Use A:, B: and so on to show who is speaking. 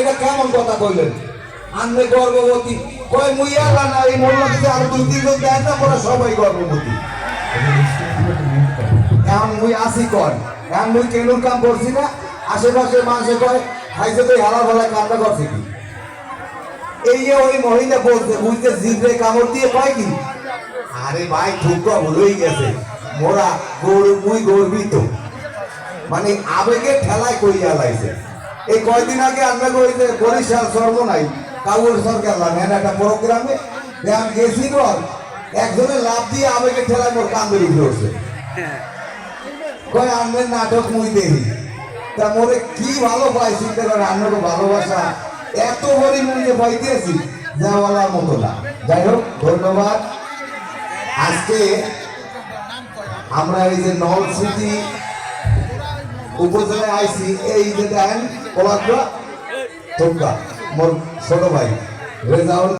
A: এটা কেমন কথা কইলেন? আনবে গর্ভবতী। কই মুই এলা না এই মোল্লা দিতে আর দুই, তিন জন দেয় না মোরা সবাই গর্ভবতী। এখন মুই আসি কর। এখন মুই কেনুর কাম করছি না, আশেপাশে মানুষে কয় তো হালা কামটা করছে কি? এই যে ওই মহিলা বুঝতে জিভে কামড় দিয়ে পায় কি? আরে ভাই ঠুকা ভুলেই গেছে। মোরা গৌর, মুই গর্বিত। মানে আবেগে ঠেলায় কইয়া লাইছে। এই কয়দিন আগে আমরা কইছে বরিশাল সর্বনাই কাবুল সরকার লাগেন একটা প্রোগ্রামে আমি গেছি ঘর একজনের লাভ দিয়ে আবেগে ঠেলায় মোর কান্দরি ধরছে কয় আনবেন নাটক মুই দেখি। তা মোরে কি ভালো পাই চিন্তা করে আপনাকে ভালোবাসা এত বড়ি মুড়িয়ে পাইতেছি যা বলার মতো না। যাই হোক ধন্যবাদ। আজকে আমরা এই যে নলসিটি উপজেলায় আইসি এই যে দেখেন কলাকুয়া তোমরা মোর ছোট ভাই রেজাউল